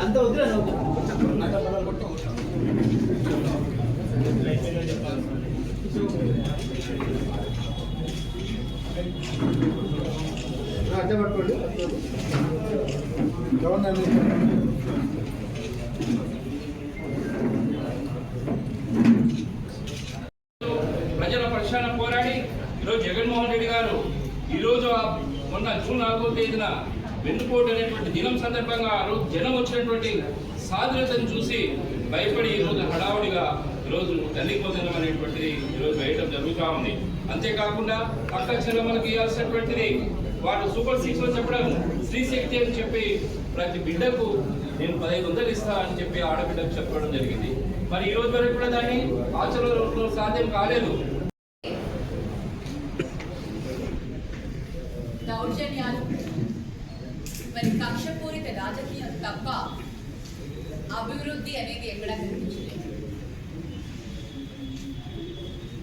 అంత వద్దులే అడ్డ పట్టుకోండి గవర్నర్ ప్రజల పక్షాన పోరాడి ఈరోజు జగన్మోహన్ రెడ్డి గారు ఈరోజు ఆ మొన్న జూన్ నాలుగో తేదీన వెన్నుపోటు అనేటువంటి దినం సందర్భంగా ఆ రోజు జనం వచ్చినటువంటి సాధ్యతను చూసి భయపడి ఈరోజు హడావుడిగా ఈరోజు తల్లిపోతనం అనేటువంటిది ఈరోజు వేయడం జరుగుతూ ఉంది. అంతేకాకుండా పక్క చెల్లెమ్మలకు ఇవ్వాల్సినటువంటిది వాళ్ళు సూపర్ సిక్స్లో చెప్పడం స్త్రీ శక్తి అని చెప్పి ప్రతి బిడ్డకు నేను పదహైదు వందలు ఇస్తా అని చెప్పి ఆడబిడ్డకు చెప్పడం జరిగింది. మరి ఈ రోజు వరకు కూడా దాన్ని ఆచరణలో సాధ్యం కాలేదు దౌర్జన్యాలు మరి కక్షపూరిత రాజకీయం తప్ప అభివృద్ధి అనేది ఎక్కడా కనిపించలేదు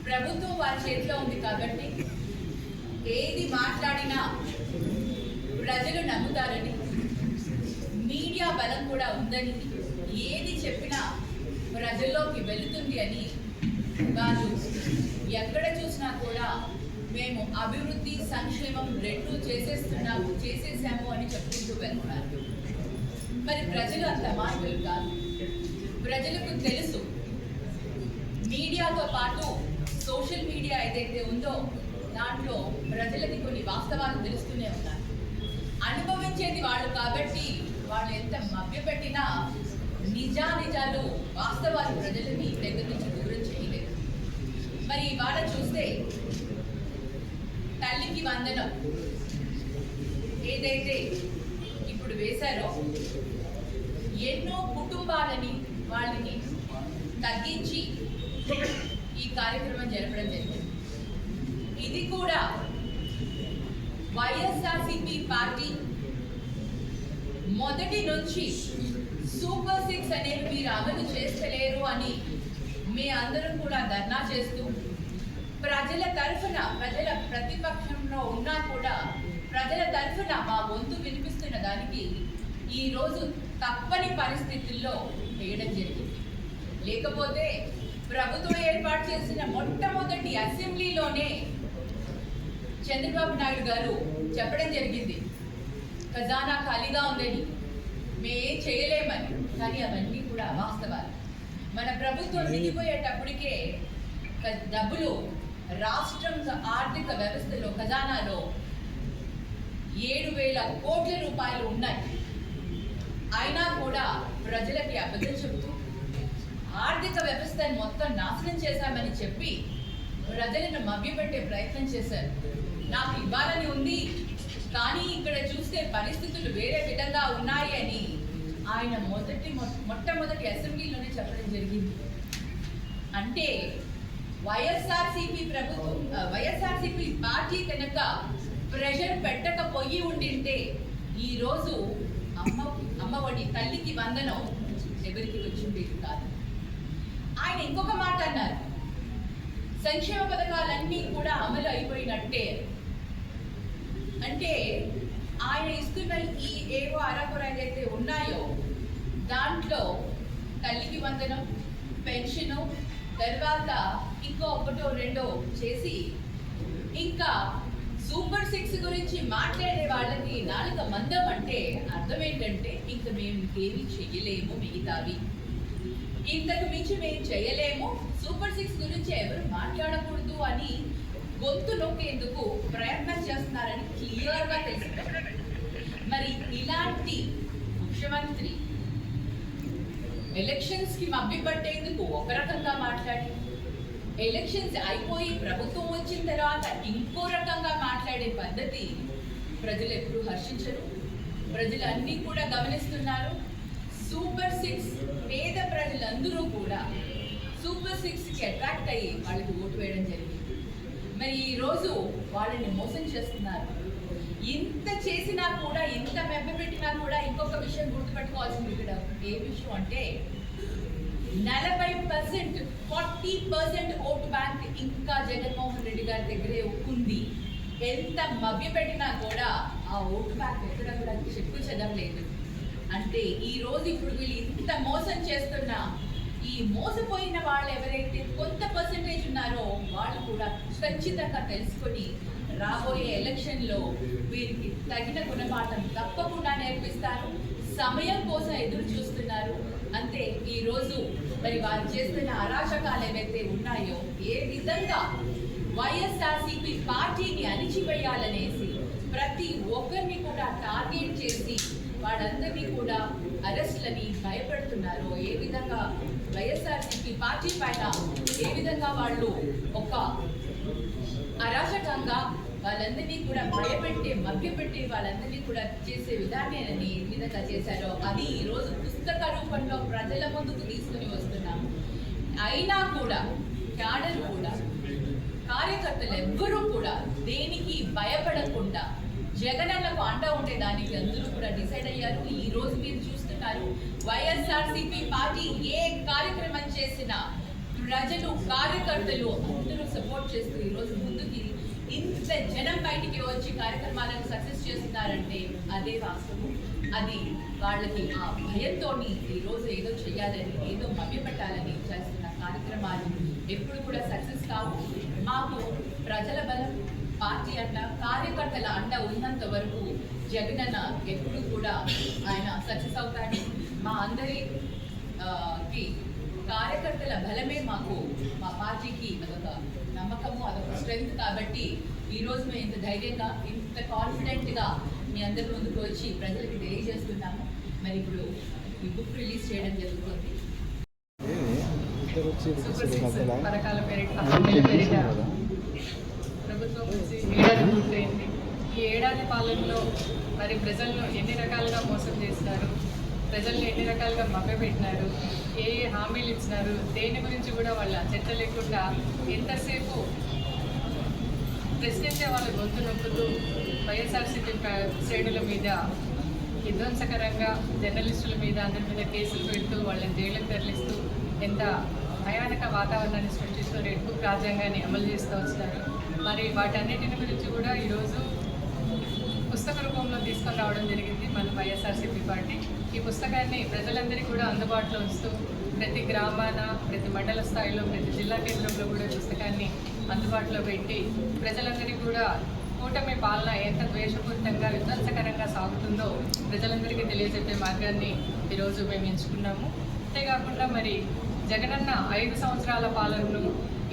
ప్రభుత్వం వారి చేతిలో ఉంది కాబట్టి ఏది మాట్లాడినా ప్రజలు నమ్ముతారని మీడియా బలం కూడా ఉందని ఏది చెప్పినా ప్రజల్లోకి వెళుతుంది అని వాళ్ళు ఎక్కడ చూసినా కూడా మేము అభివృద్ధి సంక్షేమం రెండు చేసేస్తున్నాము చేసేసాము అని చెప్పుకుంటూ వెళ్తున్నారు. మరి ప్రజలు అంత మార్పులు కాదు. ప్రజలకు తెలుసు. మీడియాతో పాటు సోషల్ మీడియా ఏదైతే ఉందో దాంట్లో ప్రజలకి కొన్ని వాస్తవాలు తెలుస్తూనే ఉన్నారు అనుభవించేది వాళ్ళు కాబట్టి వాళ్ళు ఎంత మభ్యపెట్టినా నిజానిజాలు వాస్తవాలు ప్రజలని దగ్గర నుంచి దూరం చేయలేదు. మరి ఇవాళ చూస్తే తల్లికి వందనం. ఏదైతే ఇప్పుడు వేశారో ఎన్నో కుటుంబాలని వాళ్ళని తగ్గించి ఈ కార్యక్రమం జరపడం జరిగింది. ఇది కూడా వైఎస్ఆర్సిపి పార్టీ మొదటి నుంచి సూపర్ సిక్స్ అనేది మీరు అమలు చేస్తలేరు అని మీ అందరం కూడా ధర్నా చేస్తూ ప్రజల తరఫున ప్రజల ప్రతిపక్షంలో ఉన్నా కూడా ప్రజల తరఫున మా వంతు వినిపిస్తున్న దానికి ఈ రోజు తప్పని పరిస్థితుల్లో వేయడం జరిగింది. లేకపోతే ప్రభుత్వం ఏర్పాటు చేసిన మొట్టమొదటి అసెంబ్లీలోనే చంద్రబాబు నాయుడు గారు చెప్పడం జరిగింది. ఖజానా ఖాళీగా ఉందని. మేం చేయలేమని. కానీ అవన్నీ కూడా వాస్తవాలు మన ప్రభుత్వం దిగిపోయేటప్పటికే క- డబ్బులు రాష్ట్రం ఆర్థిక వ్యవస్థలో ఖజానాలో ఏడు వేల కోట్ల రూపాయలు ఉన్నాయి. అయినా కూడా ప్రజలకి అబద్ధం చెబుతూ ఆర్థిక వ్యవస్థను మొత్తం నాశనం చేశామని చెప్పి ప్రజలను మభ్యపెట్టే ప్రయత్నం చేశారు. నాకు ఇవ్వాలని ఉంది కానీ ఇక్కడ చూస్తే పరిస్థితులు వేరే విధంగా ఉన్నాయి అని ఆయన మొదటి మొ- మొట్టమొదటి అసెంబ్లీలోనే చెప్పడం జరిగింది. అంటే వైఎస్ఆర్సీపీ ప్రభుత్వం వైఎస్ఆర్సీపీ పార్టీ కనుక ప్రెషర్ పెట్టకపోయి ఉండింటే ఈరోజు అమ్మ అమ్మ అమ్మఒడి తల్లికి వందనం ఎవరికి వచ్చిండేది కాదు ఆయన ఇంకొక మాట అన్నారు సంక్షేమ పథకాలన్నీ కూడా అమలు అయిపోయినట్టే. అంటే ఆయన ఇస్తున్న ఈ ఏవో అరకొర ఏదైతే ఉన్నాయో దాంట్లో తల్లికి వందనం పెన్షను తర్వాత ఇంకో ఒకటో రెండో చేసి ఇంకా సూపర్ సిక్స్ గురించి మాట్లాడే వాళ్ళకి నాలుక మందం అంటే అర్థం ఏంటంటే ఇంక మేము ఇంకేమీ చెయ్యలేము మిగతావి. ఇంతకు మించి మేము చేయలేము సూపర్ సిక్స్ గురించి ఎవరు మాట్లాడకూడదు అని గొంతు నొక్కేందుకు ప్రయత్నం చేస్తున్నారని క్లియర్గా తెలుసు మరి ఇలాంటి ముఖ్యమంత్రి ఎలక్షన్స్కి మభ్యపట్టేందుకు ఒక రకంగా మాట్లాడి ఎలక్షన్స్ అయిపోయి ప్రభుత్వం వచ్చిన తర్వాత ఇంకో రకంగా మాట్లాడే పద్ధతి ప్రజలు ఎప్పుడు హర్షించరు. ప్రజలు అన్నీ కూడా గమనిస్తున్నారు. సూపర్ సిక్స్ పేద ప్రజలందరూ కూడా సూపర్ సిక్స్కి అట్రాక్ట్ అయ్యి వాళ్ళకి ఓటు వేయడం జరిగింది. మరి ఈరోజు వాళ్ళని మోసం చేస్తున్నారు. ఇంత చేసినా కూడా ఇంత పెట్టినా కూడా ఇంకొక విషయం గుర్తుపెట్టుకోవాల్సింది ఇక్కడ. ఏ విషయం అంటే నలభై percent forty percent vote bank ఇంకా జగన్మోహన్ రెడ్డి గారి దగ్గరే ఉంది. ఎంత మభ్యపెట్టినా కూడా ఆ ఓటు బ్యాంక్ ఎక్కడ కూడా చెక్కు చెదరలేదు. అంటే ఈ రోజు ఇప్పుడు వీళ్ళు ఇంత మోసం చేస్తున్నా ఈ మోసపోయిన వాళ్ళు ఎవరైతే కొంత పర్సంటేజ్ ఉన్నారో వాళ్ళు కూడా ఖచ్చితంగా తెలుసుకొని రాబోయే ఎలక్షన్లో వీరికి తగిన గుణపాఠం తప్పకుండా నేర్పిస్తారు. సమయం కోసం ఎదురు చూస్తున్నారు. అంతే ఈ రోజు మరి వారు చేస్తున్న అరాచకాలు ఏవైతే ఉన్నాయో ఏ విధంగా వైఎస్ఆర్సీపీ పార్టీని అణిచివేయాలనేసి ప్రతి ఒక్కరిని కూడా టార్గెట్ చేసి వాళ్ళందరినీ కూడా అరెస్ట్లని భయపెడుతున్నారు. ఏ విధంగా వైఎస్ఆర్సీపీ పార్టీ పైన ఏ విధంగా వాళ్ళు ఒక అరాచకంగా వాళ్ళందరినీ కూడా భయపెట్టి మభ్యపెట్టి వాళ్ళందరినీ కూడా చేసే విధానాన్ని ఏ విధంగా చేశారో అది ఈరోజు పుస్తక రూపంలో ప్రజల ముందుకు తీసుకుని వస్తున్నాము అయినా కూడా క్యాడర్ కూడా కార్యకర్తలు ఎవ్వరూ కూడా దేనికి భయపడకుండా జగనన్నకు అండ ఉండే దానికి అందరూ కూడా డిసైడ్ అయ్యారు. ఈ రోజు మీరు చూస్తున్నారు. వైఎస్ఆర్సీపీ పార్టీ ఏ కార్యక్రమం చేసినా ప్రజలు కార్యకర్తలు అందరూ సపోర్ట్ చేస్తూ ఈరోజు రోజు ముందుకి ఇంత జనం బయటికి వచ్చి కార్యక్రమాలను సక్సెస్ చేస్తున్నారంటే అదే వాస్తవం. అది వాళ్ళకి ఆ భయంతో ఈ రోజు ఏదో చేయాలని ఏదో మభ్యపెట్టాలని చేస్తున్న కార్యక్రమాలు ఎప్పుడు కూడా సక్సెస్ కావు. మాకు ప్రజల బలం పార్టీ అంట కార్యకర్తల అండ ఉన్నంత వరకు జగనన్న ఎప్పుడు కూడా ఆయన సక్సెస్ అవుతాడు మా అందరి ఆ, కి కార్యకర్తల బలమే మాకు మా పార్టీకి అదొక నమ్మకము అదొక స్ట్రెంగ్త్ కాబట్టి ఈ రోజు మేము ఇంత ధైర్యంగా ఇంత కాన్ఫిడెంట్గా మీ అందరి ముందుకు వచ్చి ప్రజలకి తెలియజేస్తున్నాము. మరి ఇప్పుడు ఈ బుక్ రిలీజ్ చేయడం జరుగుతుంది. పథకాల పేరిట ప్రభుత్వం వచ్చి ఏడాది పూర్తయింది ఈ ఏడాది పాలనలో మరి ప్రజలను ఎన్ని రకాలుగా మోసం చేస్తారు ప్రజల్ని ఎన్ని రకాలుగా మభ్యపెట్టినారు? ఏ ఏ హామీలు ఇచ్చినారు? దేని గురించి కూడా వాళ్ళ చర్చ లేకుండా ఎంతసేపు ప్రశ్నించే వాళ్ళ గొంతు నొక్కుతూ వైఎస్ఆర్సీపీ శ్రేణుల మీద విధ్వంసకరంగా జర్నలిస్టుల మీద అందరి మీద కేసులు పెడుతూ వాళ్ళని జైలుకు తరలిస్తూ ఎంత భయానక వాతావరణాన్ని సృష్టిస్తూ రెడ్ బుక్ రాజ్యాంగాన్ని అమలు చేస్తూ వచ్చినారు. మరి వాటన్నిటిని గురించి కూడా ఈరోజు పుస్తక రూపంలో తీసుకొని రావడం జరిగింది మన వైఎస్ఆర్సీపీ పార్టీ. ఈ పుస్తకాన్ని ప్రజలందరికీ కూడా అందుబాటులో ఉంచుతూ ప్రతి గ్రామాన ప్రతి మండల స్థాయిలో ప్రతి జిల్లా కేంద్రంలో కూడా పుస్తకాన్ని అందుబాటులో పెట్టి ప్రజలందరికీ కూడా కూటమి పాలన ఎంత ద్వేషపూరితంగా విధ్వంసకరంగా సాగుతుందో ప్రజలందరికీ తెలియజెప్పే మార్గాన్ని ఈరోజు మేము ఎంచుకున్నాము. అంతేకాకుండా మరి జగనన్న ఐదు సంవత్సరాల పాలనను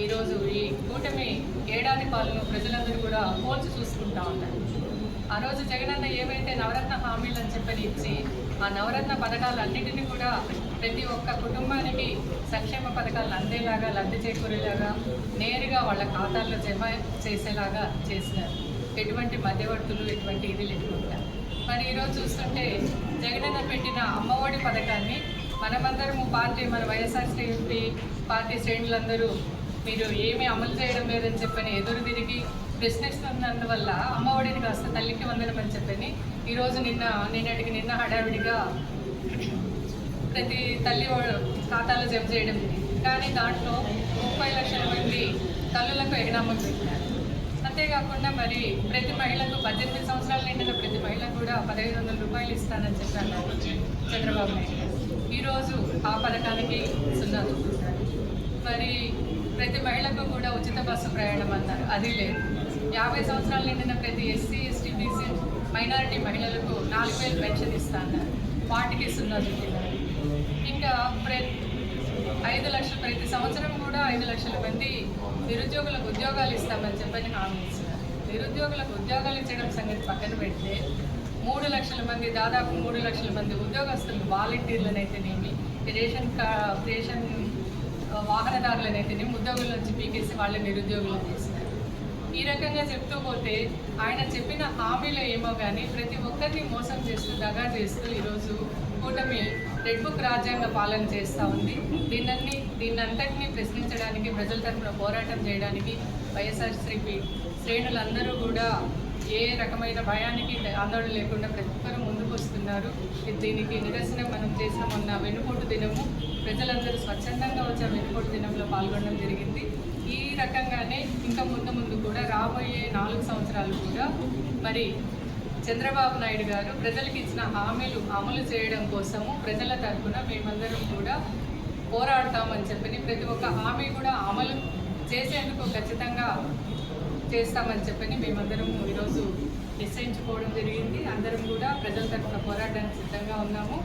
ఈరోజు ఈ కూటమి ఏడాది పాలన ప్రజలందరూ కూడా పోల్చి చూసుకుంటా ఉన్నారు. ఆ రోజు జగనన్న ఏవైతే నవరత్న హామీలు అని చెప్పని ఇచ్చి ఆ నవరత్న పథకాలన్నింటినీ కూడా ప్రతి ఒక్క కుటుంబానికి సంక్షేమ పథకాలు అందేలాగా లబ్ధి చేకూరేలాగా నేరుగా వాళ్ళ ఖాతాల్లో జమ చేసేలాగా చేసినారు. ఎటువంటి మధ్యవర్తులు ఎటువంటి ఇది లేకుండా. మరి ఈరోజు చూస్తుంటే జగనన్న పెట్టిన అమ్మఒడి పథకాన్ని మనమందరము పార్టీ మన వైఎస్ఆర్సీపీ పార్టీ శ్రేణులందరూ మీరు ఏమి అమలు చేయడం లేదని చెప్పని ఎదురు తిరిగి ప్రశ్నిస్తున్నందువల్ల అమ్మఒడిని కాస్త తల్లికి వందనం అని చెప్పని ఈరోజు నిన్న నిన్నటికి నిన్న హడావిడిగా ప్రతి తల్లి ఖాతాలో జమ చేయడం కానీ దాంట్లో ముప్పై లక్షల మంది తల్లులకు ఎగనామం పెట్టారు అంతేకాకుండా మరి ప్రతి మహిళకు పద్దెనిమిది సంవత్సరాల నిండిన ప్రతి మహిళకు కూడా పదహైదు వందల రూపాయలు ఇస్తానని చెప్పాను చంద్రబాబు నాయుడు ఈరోజు ఆ పథకానికి సున్నా మరి ప్రతి మహిళకు కూడా ఉచిత బస్సు ప్రయాణం అన్నారు. అది లేదు. యాభై సంవత్సరాలు నిండిన ప్రతి ఎస్సీ ఎస్టీ బీసీ మైనారిటీ మహిళలకు నాలుగు వేలు పెన్షన్ ఇస్తాను. వాటికి సున్నా ఇంకా ప్రతి ఐదు లక్షలు ప్రతి సంవత్సరం కూడా ఐదు లక్షల మంది నిరుద్యోగులకు ఉద్యోగాలు ఇస్తామని చెప్పని హామీ ఇస్తున్నారు. నిరుద్యోగులకు ఉద్యోగాలు ఇచ్చడం సంగతి పక్కన పెడితే మూడు లక్షల మంది దాదాపు మూడు లక్షల మంది ఉద్యోగస్తులు వాలంటీర్లనైతేనేమి రేషన్ కా రేషన్ వాహనదారులనైతే వాహనదారులనైతేనేమి ఉద్యోగుల నుంచి పీకేసి వాళ్ళని నిరుద్యోగులు చేసినారు ఈ రకంగా చెప్తూ పోతే ఆయన చెప్పిన హామీలో ఏమో కానీ ప్రతి ఒక్కరిని మోసం చేస్తూ దగా చేస్తూ ఈరోజు కూటమి రెడ్ బుక్ రాజ్యాంగ పాలన చేస్తూ ఉంది. దీన్ని దీన్నంతటినీ ప్రశ్నించడానికి ప్రజల తరఫున పోరాటం చేయడానికి వైఎస్ఆర్సీపీ శ్రేణులందరూ కూడా ఏ రకమైన భయానికి ఆందోళన లేకుండా ప్రతి ఒక్కరూ ముందుకు వస్తున్నారు. దీనికి నిరసన మనం చేసిన మొన్న వెన్నుపోటు దినము. ప్రజలందరూ స్వచ్ఛందంగా వచ్చే వెన్నుపోటు దినంలో పాల్గొనడం జరిగింది. ఈ రకంగానే ఇంకా ముందు ముందు కూడా రాబోయే నాలుగు సంవత్సరాలు కూడా మరి చంద్రబాబు నాయుడు గారు ప్రజలకు ఇచ్చిన హామీలు అమలు చేయడం కోసము ప్రజల తరఫున మేమందరం కూడా పోరాడతామని చెప్పని ప్రతి ఒక్క హామీ కూడా అమలు చేసేందుకు ఖచ్చితంగా చేస్తామని చెప్పని మేమందరం ఈరోజు నిశ్చయించుకోవడం జరిగింది. అందరం కూడా ప్రజల తరఫున పోరాడడానికి సిద్ధంగా ఉన్నాము.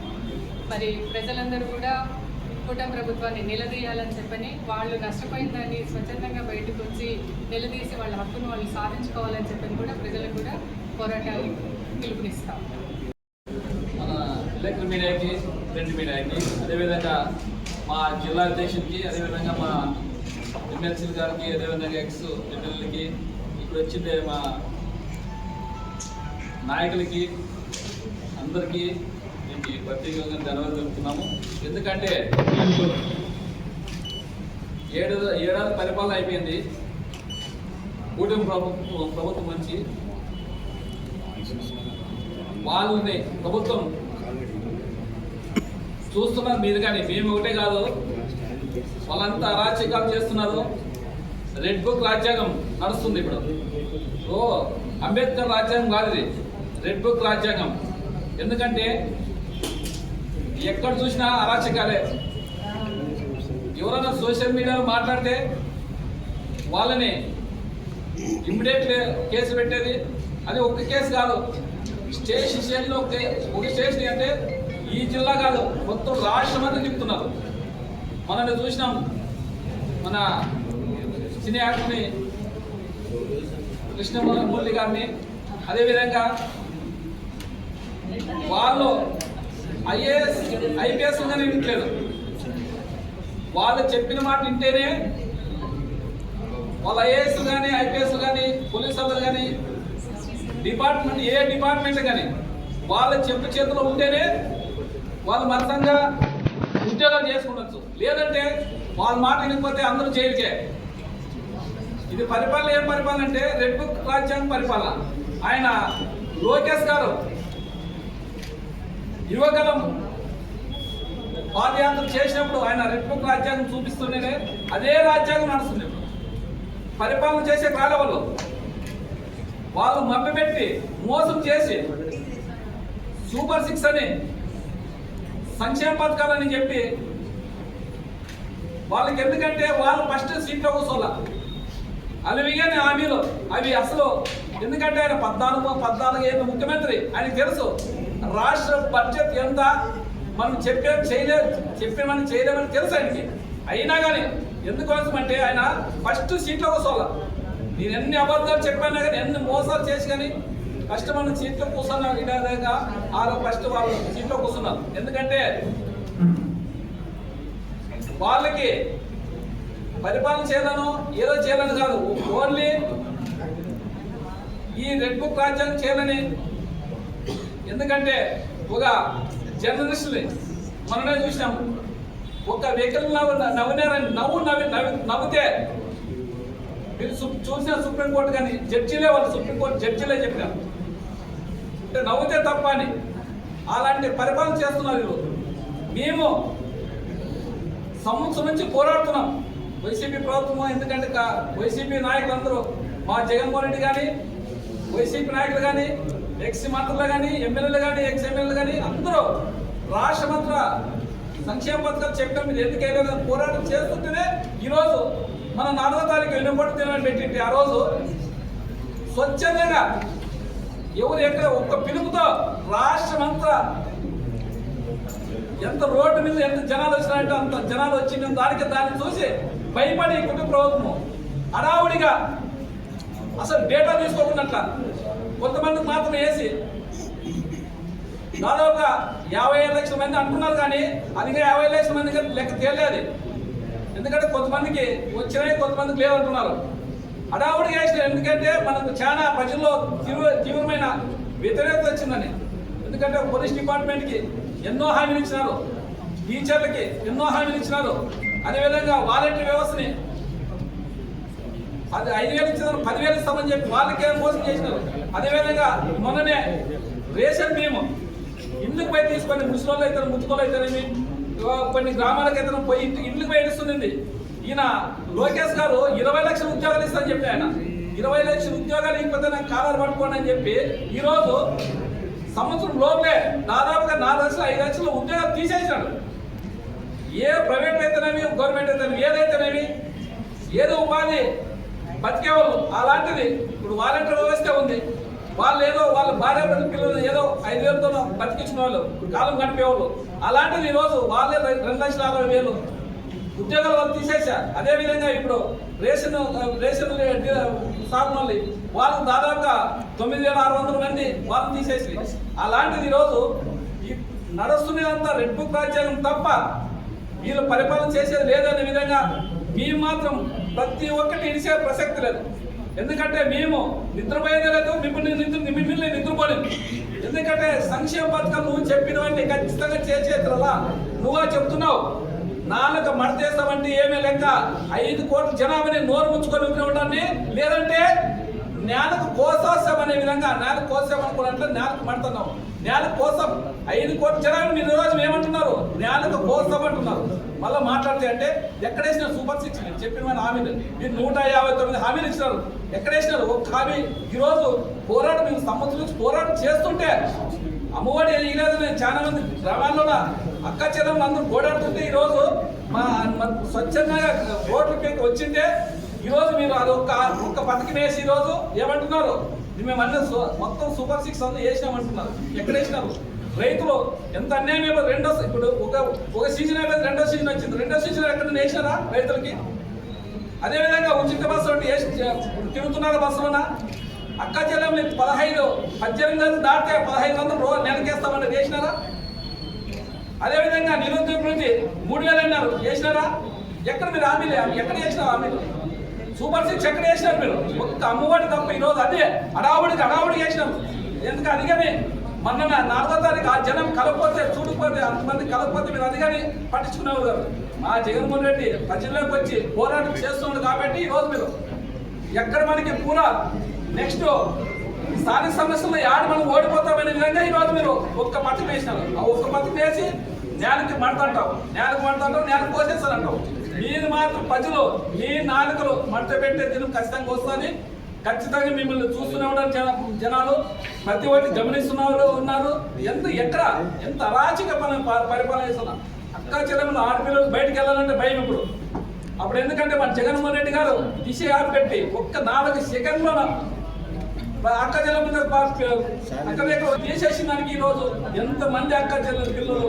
మరి ప్రజలందరూ కూడా కూటమి ప్రభుత్వాన్ని నిలదీయాలని చెప్పని వాళ్ళు నష్టపోయిన దాన్ని స్వచ్ఛందంగా బయటకు వచ్చి నిలదీసి వాళ్ళ హక్కును వాళ్ళు సాధించుకోవాలని చెప్పని కూడా ప్రజలకు కూడా పోరాటాలు పిలుపునిస్తాం. మన ఎలక్ట్రిక్ మీడియాకి ప్రింట్ మీడియాకి అదేవిధంగా మా జిల్లా అధ్యక్షుడికి అదేవిధంగా మా ఎమ్మెల్సీ గారికి అదేవిధంగా ఎక్స్ ఎమ్మెల్యేలకి ఇప్పుడు వచ్చిందే మా నాయకులకి అందరికీ దీనికి ప్రత్యేకంగా ధన్యవాదాలు చెప్తున్నాము. ఎందుకంటే ఏడు ఏడాది పరిపాలన అయిపోయింది. కూటమి ప్రభుత్వం ప్రభుత్వం నుంచి వాళ్ళని ప్రభుత్వం చూస్తున్నారు మీరు కానీ మేము ఒకటే కాదు. వాళ్ళంతా అరాచకాలు చేస్తున్నారు. రెడ్ బుక్ రాజ్యాంగం నడుస్తుంది ఇప్పుడు. ఓ అంబేద్కర్ రాజ్యాంగం కాదు ఇది. రెడ్ బుక్ రాజ్యాంగం. ఎందుకంటే ఎక్కడ చూసినా అరాచకాలే. ఎవరైనా సోషల్ మీడియాలో మాట్లాడితే వాళ్ళని ఇమ్మీడియట్ కేసు పెట్టేది. అది ఒక్క కేసు కాదు. స్టేషన్ స్టేషన్లో ఒక ఒక స్టేషన్ అంటే ఈ జిల్లా కాదు మొత్తం రాష్ట్రం అంతా చెప్తున్నారు. మనల్ని చూసినాం. మన సినీ యాక్టర్ని కృష్ణమూర్తి గారిని. అదేవిధంగా వాళ్ళు ఐఏఎస్ ఐపీఎస్ కానీ వింటలేదు వాళ్ళు చెప్పిన మాట వింటేనే వాళ్ళ ఐఏఎస్ కానీ ఐపీఎస్ కానీ పోలీసు వాళ్ళు కానీ డిపార్ట్మెంట్ ఏ డిపార్ట్మెంట్ కానీ వాళ్ళ చెప్పు చేతిలో ఉంటేనే వాళ్ళు మతంగా ఉద్యోగాలు చేసుకుండొచ్చు. లేదంటే వాళ్ళ మాట వినకపోతే అందరూ జైలుకే. ఇది పరిపాలన ఏం పరిపాలన అంటే రెడ్ బుక్ రాజ్యాంగ పరిపాలన. ఆయన లోకేష్ గారు యువగలం పాదయాత్ర చేసినప్పుడు ఆయన రెడ్ రాజ్యాంగం చూపిస్తుంటేనే అదే రాజ్యాంగం నడుస్తుంది పరిపాలన చేసే కాలవల్లో వాళ్ళు మభ్యపెట్టి మోసం చేసి సూపర్ సిక్స్ అని సంక్షేమ పథకాలని చెప్పి వాళ్ళకి ఎందుకంటే వాళ్ళు ఫస్ట్ సీట్లో కూర్చోాల అలవిగానే హామీలు అవి అసలు ఎందుకంటే ఆయన పద్నాలుగు పద్నాలుగు ఏళ్ళు ముఖ్యమంత్రి. ఆయనకు తెలుసు రాష్ట్ర బడ్జెట్ ఎంత మనం చెప్పేది చేయలే చెప్పేమని చేయలేమని తెలుసు ఆయనకి. అయినా కానీ ఎందుకోసం అంటే ఆయన ఫస్ట్ సీట్లో కూర్చోాల నేను ఎన్ని అబద్ధాలు చెప్పానా కానీ ఎన్ని మోసాలు చేసి కానీ ఫస్ట్ మనం సీట్లో కూర్చున్నా విధానంగా ఆ ఫస్ట్ వాళ్ళు సీట్లో కూర్చున్నారు. ఎందుకంటే వాళ్ళకి పరిపాలన చేయాలను ఏదో చేయాలని కాదు. ఓన్లీ ఈ రెడ్ బుక్ రాజ్యాంగం చేయాలని ఎందుకంటే ఒక జర్నలిస్టుని మనమే చూసినాము ఒక వెహికల్ నవ్వు నవ్వునారని నవ్వు నవ్వి నవ్వి నవ్వితే మీరు సు- చూసిన సుప్రీంకోర్టు కానీ జడ్జిలే వాళ్ళు సుప్రీంకోర్టు జడ్జిలే చెప్పినారు అంటే నవ్వుతే తప్ప అని. అలాంటి పరిపాలన చేస్తున్నారు ఈరోజు. మేము సంవత్సరం నుంచి పోరాడుతున్నాం. వైసీపీ ప్రభుత్వం ఎందుకంటే వైసీపీ నాయకులందరూ మా జగన్మోహన్ రెడ్డి కానీ వైసీపీ నాయకులు కానీ ఎక్స్ మంత్రులు కానీ ఎమ్మెల్యేలు కానీ ఎక్స్ ఎమ్మెల్యేలు కానీ అందరూ రాష్ట్రమంతా సంక్షేమ పథకాలు చెప్పడం మీరు ఎందుకు వెళ్ళలేదు పోరాటం చేస్తుంటేనే ఈరోజు మన నాలుగో తారీఖు వెనుబడి తినని పెట్టింటే ఆ రోజు స్వచ్ఛందంగా ఎవరు ఎక్కడ ఒక్క పిలుపుతో రాష్ట్రమంతా ఎంత రోడ్డు మీద ఎంత జనాలు వచ్చినాయంటే అంత జనాలు వచ్చిన దానికి దాన్ని చూసి భయపడి కుటుంబ ప్రభుత్వం హడావుడిగా అసలు డేటా తీసుకోకున్నట్ల కొంతమందికి మాత్రమే వేసి దాదాపుగా యాభై ఐదు లక్షల మంది అంటున్నారు కానీ అదిగా యాభై లక్షల మంది లెక్క తేలేదు ఎందుకంటే కొంతమందికి వచ్చినాయి కొంతమందికి లేవంటున్నారు అడావుడి వేసిన ఎందుకంటే మనకు చాలా ప్రజల్లో తీవ్ర తీవ్రమైన వ్యతిరేకత వచ్చిందని. ఎందుకంటే పోలీస్ డిపార్ట్మెంట్కి ఎన్నో హామీలు ఇచ్చినారు. టీచర్లకి ఎన్నో హామీలు ఇచ్చినారు. అదేవిధంగా వాలంటీర్ వ్యవస్థని అది ఐదు వేలు ఇచ్చిన పదివేలు ఇస్తామని చెప్పి వాళ్ళకే మోసం చేసినారు? అదేవిధంగా మొన్ననే రేషన్ బీమా ఇండ్లకు పోయి తీసుకొని ముసలోళ్ళు అయితే ముచ్చుకోలు అయితేనేమి? కొన్ని గ్రామాలకు అయితే పోయి ఇంటి- ఇండ్లకు పోయి ఇస్తుంది ఈయన లోకేష్ గారు ఇరవై లక్షల ఉద్యోగాలు ఇస్తారని చెప్పి ఆయన. ఇరవై లక్షల ఉద్యోగాలు ఇకపోతే నాకు కాలాలు పట్టుకోండి అని చెప్పి ఈరోజు సంవత్సరం లోపే దాదాపుగా నాలుగు లక్షల ఐదు లక్షల ఉద్యోగాలు తీసేసాడు ఏ ప్రైవేట్ అయితేనేమి గవర్నమెంట్ అయితేనేమి ఏదైతేనేమి ఏదో ఉపాధి బతికేవాళ్ళు అలాంటిది ఇప్పుడు వాలంటీర్ వ్యవస్థ ఉంది. వాళ్ళు ఏదో వాళ్ళ భార్య పిల్లలు ఏదో ఐదు వేలతో బతికించిన వాళ్ళు కాలం గడిపేవాళ్ళు. అలాంటిది ఈరోజు వాళ్ళే రెండు లక్షల అరవై వేలు ఉద్యోగాలు వాళ్ళు తీసేశారు. అదే విధంగా ఇప్పుడు రేషన్ రేషన్ సాగు మళ్ళీ వాళ్ళు దాదాపుగా తొమ్మిది వేల ఆరు వందల మంది వాళ్ళు తీసేసి. అలాంటిది ఈరోజు ఈ నడుస్తున్నదంతా రెడ్ బుక్ రాజ్యాంగం తప్ప వీళ్ళు పరిపాలన చేసేది లేదనే విధంగా మేము మాత్రం ప్రతి ఒక్కటి ఇడిసే ప్రసక్తి లేదు ఎందుకంటే మేము నిద్రపోయేదే లేదు మిమ్మల్ని నిద్ర మిమ్మల్ని నిద్రపోలేదు ఎందుకంటే సంక్షేమ పథకం నువ్వు చెప్పినవన్నీ ఖచ్చితంగా చేసేతలా నువ్వా చెప్తున్నావు. నాలుక మడతేస్తామంటే ఏమీ లెక్క? ఐదు కోట్ల జనాభాని నోరు ముంచుకొని ఉండాలని లేదంటే నేలకు కోసాసం విధంగా నేలకు కోసేమనుకున్నట్లు నేలకు మడుతున్నాం. నేల కోసం ఐదు కోట్ల జనాలు మీరు ఈ రోజు ఏమంటున్నారు? నేలకు కోసం అంటున్నారు. మళ్ళీ మాట్లాడితే అంటే ఎక్కడేసిన సూపర్ సిక్స్ నేను చెప్పిన హామీలు. మీరు నూట యాభై తొమ్మిది హామీలు ఇచ్చినారు. ఎక్కడేసినారు? ఒక హామీ. ఈరోజు పోరాటం మేము సంవత్సరం నుంచి పోరాటం చేస్తుంటే అమ్మఒడి ఈరోజు నేను చాలా మంది గ్రామాల్లో అక్క చెల్లెలు అందరూ పోరాడుతుంటే ఈరోజు మా స్వచ్ఛంగా స్వచ్ఛందంగా రోడ్లకి వచ్చింటే ఈరోజు మీరు అది ఒక్క ఒక్క పథకం వేసి ఈరోజు ఏమంటున్నారు? మేము అన్నీ మొత్తం సూపర్ సిక్స్ అంతా వేసినామంటున్నారు. ఎక్కడ వేసినారు? రైతులు ఎంత అన్యాయం అయిపోయింది? రెండో ఇప్పుడు ఒక ఒక సీజన్ అయిపోయింది రెండో సీజన్ వచ్చింది. రెండో సీజన్ ఎక్కడ వేసినారా రైతులకి? అదేవిధంగా ఉచిత బస్సు ఒకటి వేసి తిరుగుతున్నారు బస్సులోనా. అక్క చెల్లెలు పదహైదు పద్దెనిమిది వందలు దాటితే పదహైదు వందలు రోజు నెలకేస్తామని వేసినారా? అదేవిధంగా నిరుద్యోగ నుంచి మూడు వేలు అన్నారు. చేసినారా ఎక్కడ మీరు హామీలు ఎక్కడ చేసినారు హామీలు? సూపర్ సిక్స్ ఎక్కడ వేసినారు మీరు? ఒక్క అమ్మఒడి తప్ప ఈరోజు అదే. అడావుడికి అడావుడి చేసినారు ఎందుకు అందుకని మొన్న నాలుగో తారీఖు ఆ జనం కలకపోతే చూడకపోతే అంతమంది కలకపోతే మీరు అందుకని పట్టించుకునేవారు గారు మా జగన్మోహన్ రెడ్డి ప్రజల్లోకి వచ్చి పోరాటం చేస్తున్నాడు కాబట్టి ఈరోజు మీరు ఎక్కడ మనకి పూరా నెక్స్ట్ స్థానిక సమస్యల్లో యాడ మనం ఓడిపోతామనే విధంగా ఈరోజు మీరు ఒక్క పత్తి వేసినారు. ఆ ఒక్క పత్తి వేసి నేలకి మడతంటావు నేలకు మడతంటావు నేలకు కోసేస్తానంటావు మీరు మాత్రం ప్రజలు మీ నాలుకలు మడత పెట్టే దినం ఖచ్చితంగా వస్తుంది. ఖచ్చితంగా మిమ్మల్ని చూస్తూనే ఉన్నారు జన జనాలు. ప్రతి ఒక్కటి గమనిస్తున్నారు ఉన్నారు. ఎంత ఎక్కడ ఎంత అరాచక పని పరిపాలన చేస్తున్నారు అక్క చెల్లెములు ఆడపిల్లలు బయటికి వెళ్ళాలంటే భయం ఇప్పుడు. అప్పుడు ఎందుకంటే మన జగన్మోహన్ రెడ్డి గారు దిశ యాప్ పెట్టి ఒక్క నాలుగు సెకండ్లో అక్క చెల్లెల అక్క దగ్గర తీసేసిన దానికి ఈ రోజు ఎంత మంది అక్క చెల్లెలు పిల్లలు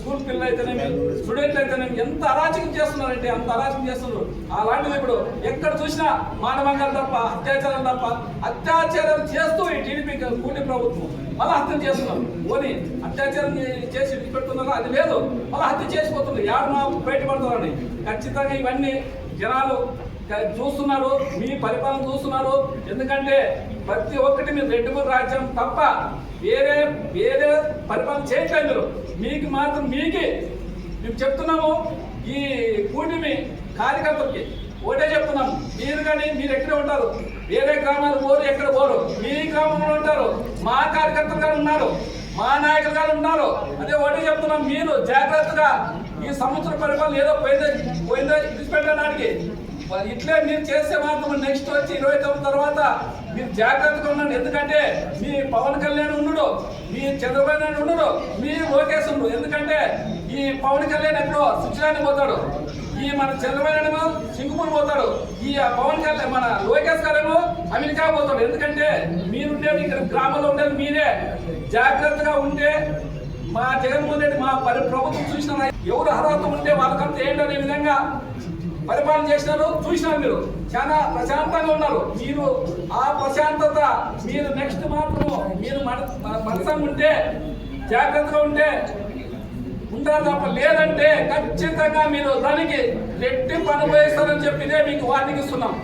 స్కూల్ పిల్లలు అయితేనేమి స్టూడెంట్లు అయితేనేమి ఎంత అరాచకం చేస్తున్నారంటే అంత అరాచకం చేస్తున్నారు. అలాంటిది ఇప్పుడు ఎక్కడ చూసినా మానవంగాలు తప్ప అత్యాచారం తప్ప అత్యాచారం చేస్తూ ఈ టీడీపీ కూటమి ప్రభుత్వం మళ్ళీ హత్య చేస్తున్నారు. పోనీ అత్యాచారం చేసి పెట్టుకున్నారా అది లేదు. మళ్ళీ హత్య చేసిపోతుంది. యాడు మా బయటపడుతున్నారని ఖచ్చితంగా ఇవన్నీ జనాలు చూస్తున్నారు మీ పరిపాలన చూస్తున్నారు. ఎందుకంటే ప్రతి ఒక్కటి మీరు మూడు రాజ్యం తప్ప వేరే వేరే పరిపాలన చేయట్లేదు మీరు. మీకు మాత్రం మీకే. మేము చెప్తున్నాము ఈ కూటమి కార్యకర్తలకి ఒకటే చెప్తున్నాము మీరు కానీ మీరు ఎక్కడే ఉంటారు? వేరే గ్రామాలు పోరు ఎక్కడ పోరు? మీ గ్రామంలో ఉంటారు. మా కార్యకర్తలు గారు ఉన్నారు. మా నాయకులు గారు ఉన్నారు. అదే ఒకటే చెప్తున్నాం. మీరు జాగ్రత్తగా ఈ సంవత్సర పరిపాలన ఏదో పోయిందో పోయిందో విడిచిపెట్టడానికి మరి ఇట్లే మీరు చేస్తే మాత్రం నెక్స్ట్ వచ్చి ఇరవై తొమ్మిది తర్వాత మీరు జాగ్రత్తగా ఉన్నాను ఎందుకంటే మీ పవన్ కళ్యాణ్ ఉండడు మీ చంద్రబాబు నాయుడు మీ లోకేష్ ఉండు. ఎందుకంటే ఈ పవన్ కళ్యాణ్ ఎప్పుడో స్విట్జర్లాండ్ పోతాడు. ఈ మన చంద్రబాబు నాయుడు సింగపూర్ పోతాడు. ఈ పవన్ కళ్యాణ్ మన లోకేష్ గారు అమెరికా పోతాడు. ఎందుకంటే మీరుండేది ఇక్కడ గ్రామంలో ఉండేది మీరే. జాగ్రత్తగా ఉంటే మా జగన్మోహన్ రెడ్డి మా పరి ప్రభుత్వం చూసిన ఎవరు అర్హత ఉంటే వాళ్ళకంతా ఏంటనే విధంగా పరిపాలన చేసినారు చూసినారు మీరు. చాలా ప్రశాంతంగా ఉన్నారు. మీరు ఆ ప్రశాంతత మీరు నెక్స్ట్ మాత్రం మీరు మన ఉంటే జాగ్రత్తగా ఉంటే ఉంటారు తప్ప లేదంటే ఖచ్చితంగా మీరు దానికి రెట్టి పని చెప్పిదే మీకు వార్నింగ్ ఇస్తున్నాం.